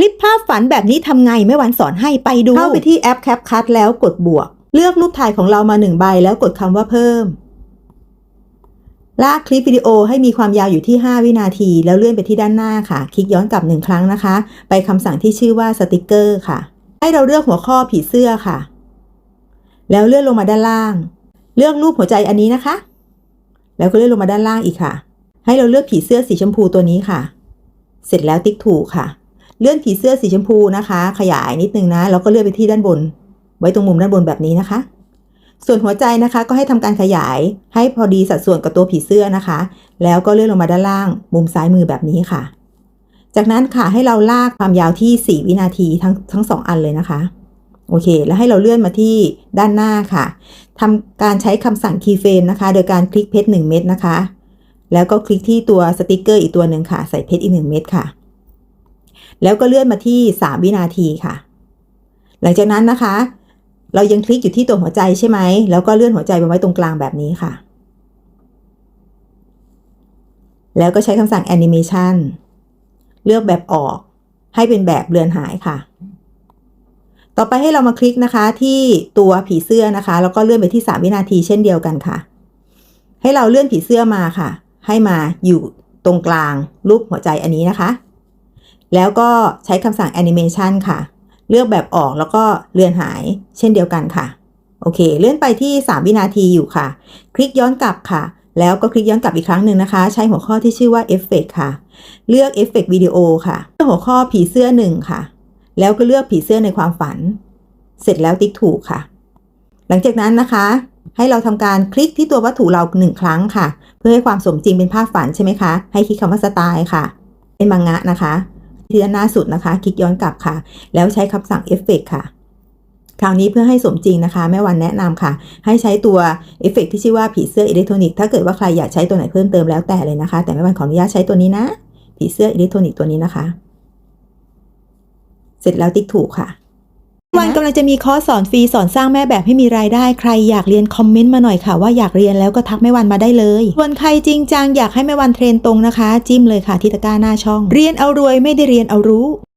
คลิปภาพฝันแบบนี้ทำไงแม่วันสอนให้ไปดู เข้าไปที่แอป CapCut แล้วกดบวก เลือกรูปถ่ายของเรามาหนึ่งใบแล้วกดคำว่าเพิ่ม ลากคลิปวิดีโอให้มีความยาวอยู่ที่ 5 วินาที แล้วเลื่อนไปที่ด้านหน้าค่ะ คลิกย้อนกลับหนึ่งครั้งนะคะ ไปคำสั่งที่ชื่อว่าสติกเกอร์ค่ะ ให้เราเลือกหัวข้อผีเสื้อค่ะ แล้วเลื่อนลงมาด้านล่าง เลือกรูปหัวใจอันนี้นะคะ แล้วก็เลื่อนลงมาด้านล่างอีกค่ะ ให้เราเลือกผีเสื้อสีชมพูตัวนี้ค่ะ เสร็จแล้วติ๊กถูกค่ะ เลื่อนผีเสื้อสีชมพูนะคะ ขยายนิดนึงนะแล้วก็เลื่อนไปที่ด้านบน ไว้ตรงมุมด้านบนแบบนี้นะคะ ส่วนหัวใจนะคะก็ให้ทำการขยายให้พอดีสัดส่วนกับตัวผีเสื้อนะคะ แล้วก็เลื่อนลงมาด้านล่าง มุมซ้ายมือแบบนี้ค่ะ จากนั้นค่ะให้เราลากความยาวที่ 4 วินาทีทั้งทั้งสองอันเลยนะคะโอเค แล้วให้เราเลื่อนมาที่ด้านหน้าค่ะทำการใช้คำสั่ง keyframe นะคะ โดยการคลิกเพชร1เม็ดนะคะ แล้วก็คลิกที่ตัวสติกเกอร์อีกตัวหนึ่งค่ะ ใส่เพชรอีก 1 เม็ดค่ะ แล้วก็เลื่อนมาที่ 3 วินาทีค่ะ หลังจากนั้นนะคะ เรายังคลิกอยู่ที่ตัวหัวใจใช่ไหม แล้วก็เลื่อนหัวใจไปไว้ตรงกลางแบบนี้ค่ะ แล้วก็ใช้คำสั่ง animation เลือกแบบออก ให้เป็นแบบเรือนหายค่ะ ต่อไปให้เรามาคลิกนะคะที่ตัวผีเสื้อนะคะ แล้วก็เลื่อนไปที่ 3 วินาทีเช่นเดียวกันค่ะ ให้เราเลื่อนผีเสื้อมาค่ะ ให้มาอยู่ตรงกลางรูปหัวใจอันนี้นะคะ แล้วก็ใช้คำสั่ง animation ค่ะ เลือกแบบออกแล้วก็เลื่อนหายเช่นเดียวกันค่ะ โอเค เลื่อนไปที่ 3 วินาทีอยู่ค่ะ คลิกย้อนกลับค่ะ แล้วก็คลิกย้อนกลับอีกครั้งหนึ่งนะคะ ใช้หัวข้อที่ชื่อว่า Effect ค่ะ เลือก Effect Video ค่ะเลือกหัวข้อผีเสื้อหนึ่งค่ะ แล้วก็เลือกผีเสื้อในความฝัน เสร็จแล้วติ๊กถูกค่ะ หลังจากนั้นนะคะ ให้เราทำการคลิกที่ตัววัตถุเราหนึ่งครั้งค่ะ เพื่อให้ความสมจริงเป็นภาพฝันใช่ไหมคะ ให้คลิกคำว่าสไตล์ค่ะเป็นมังงะนะคะ ที่ด้านหน้าสุดนะคะ คลิกย้อนกลับค่ะ แล้วใช้คำสั่งเอฟเฟกค่ะ คราวนี้เพื่อให้สมจริงนะคะ แม่วันแนะนำค่ะ ให้ใช้ตัวเอฟเฟกที่ชื่อว่าผีเสื้ออิเล็กทรอนิกส์ถ้าเกิดว่าใครอยากใช้ตัวไหนเพิ่มเติมแล้วแต่เลยนะคะ แต่แม่วันขออนุญาตใช้ตัวนี้นะผีเสื้ออิเล็กทรอนิกส์ตัวนี้นะคะ เสร็จแล้วติ๊กถูกค่ะ วันกำลังจะมีคอร์สสอนฟรีสอนสร้างแม่แบบให้มีรายได้ใครอยากเรียนคอมเมนต์มาหน่อยค่ะ ว่าอยากเรียนแล้วก็ทักแม่วันมาได้เลยส่วนใครจริงจังอยากให้แม่วันเทรนตรงนะคะ จิ้มเลยค่ะที่ตะกร้าหน้าช่อง เรียนเอารวยไม่ได้เรียนเอารู้